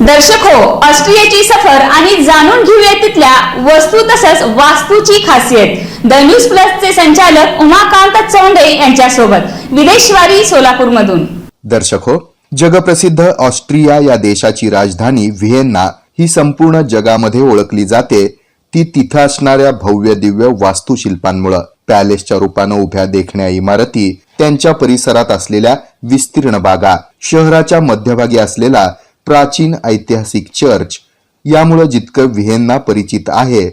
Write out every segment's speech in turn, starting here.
दर्शक हो ऑस्ट्रियाची सफर आणि जाणून घेऊया तिथल्या वस्तू तसंच वास्तूची खासियत. द न्यूज प्लसचे संचालक उमाकांत चौंडे यांच्यासोबत विदेशवारी सोलापूरमधून. दर्शक हो जगप्रसिद्ध ऑस्ट्रिया या देशाची राजधानी व्हिएन्ना ही संपूर्ण जगामध्ये ओळखली जाते. ती तिथं असणाऱ्या भव्य दिव्य वास्तुशिल्पांमुळं पॅलेसच्या रूपानं उभ्या देखण्या इमारती त्यांच्या परिसरात असलेल्या विस्तीर्ण बागा शहराच्या मध्यभागी असलेला प्राचीन ऐतिहासिक चर्च यामुळं जितकं व्हिएन्ना परिचित आहे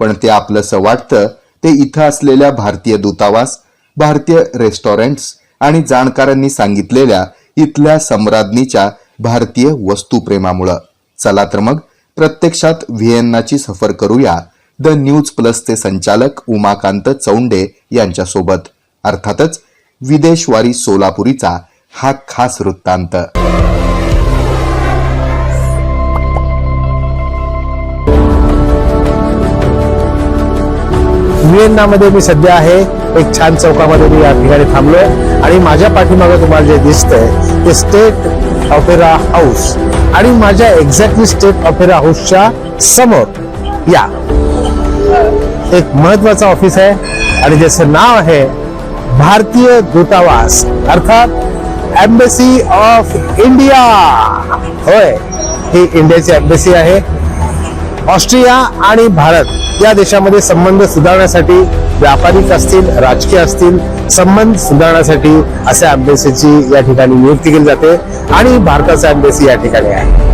पण ते आपलंसं वाटतं ते इथं असलेल्या भारतीय दूतावास भारतीय रेस्टॉरंट्स आणि जाणकारांनी सांगितलेल्या इथल्या सम्राज्ञीच्या भारतीय वस्तुप्रेमामुळं. चला तर मग प्रत्यक्षात व्हिएन्नाची सफर करूया. द न्यूज प्लसचे संचालक उमाकांत चौंडे यांच्यासोबत. अर्थातच विदेशवारी सोलापुरीचा हा खास वृत्तांत. व्हिएन्नामध्ये मी सध्या आहे. एक छान चौकामध्ये मी या ठिकाणी थांबलोय. आणि माझ्या पाठीमागे तुम्हाला जे दिसतंय ते स्टेट ऑपेरा हाऊस आणि माझ्या एक्झॅक्टली स्टेट ऑपेरा हाऊसच्या समोर या. एक महत्वाचं ऑफिस आहे. आणि ज्याचं नाव आहे भारतीय दूतावास. अर्थात एम्बेसी ऑफ इंडिया होय ही इंडियाची एम्बेसी आहे. ऑस्ट्रिया आणि भारत या देशामध्ये संबंध सुधारण्यासाठी व्यापारिक असतील राजकीय असतील संबंध सुधारण्यासाठी अशा अम्बेसीची या ठिकाणी नियुक्ती केली जाते आणि भारताचा अम्बेसी या ठिकाणी आहे.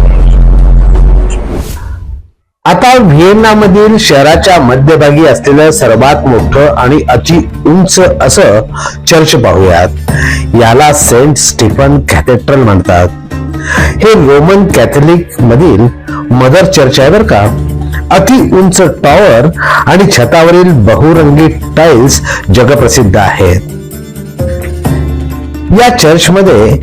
आता व्हिएन्ना मधील शहराच्या मध्यभागी असलेलं सर्वात मोठं आणि अति उंच असं चर्च पाहूयात. याला सेंट स्टीफन कॅथेड्रल म्हणतात. हे रोमन कॅथलिक मधील मदर चर्च आहे बरं का? अति उंच टॉवर आणि छतावरील बहुरंगी टाइल्स जगप्रसिद्ध आहेत. या चर्चमध्ये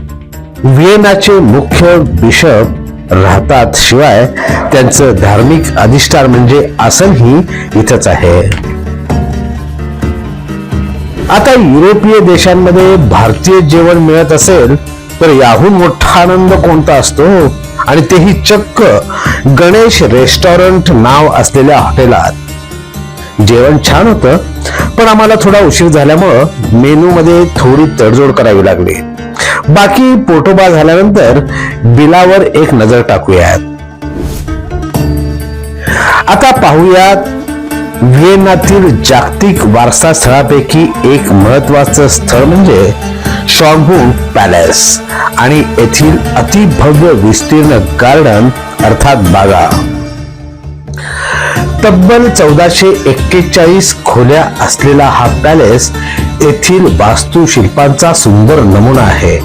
व्हिएनाचे मुख्य बिशप राहतात शिवाय त्यांचं धार्मिक अधिष्ठान म्हणजे आसनही इथंच आहे. आता युरोपीय देशांमध्ये भारतीय जेवण मिळत असेल तर याहून मोठा आनंद कोणता असतो? आणि तेही चक्क गणेश रेस्टॉरंट नाव असलेल्या हॉटेलात. जेवण छान होतं पण आम्हाला थोडा उशीर झाल्यामुळं मेनू मध्ये थोडी तडजोड करावी लागली. बाकी पोटोबा झाल्यानंतर बिलावर एक नजर टाकूयात. आता पाहूयात व्हिएन्नातील जागतिक वारसा स्थळापैकी एक महत्वाचं स्थळ म्हणजे शॉंगहुंग पॅलेस आणि येथील अतिभव्य विस्तीर्ण गार्डन अर्थात बागा. तब्बल चौदाशे एक्केचाळीस खोल्या असलेला हा पॅलेस येथील वास्तुशिल्पांचा सुंदर नमुना आहे.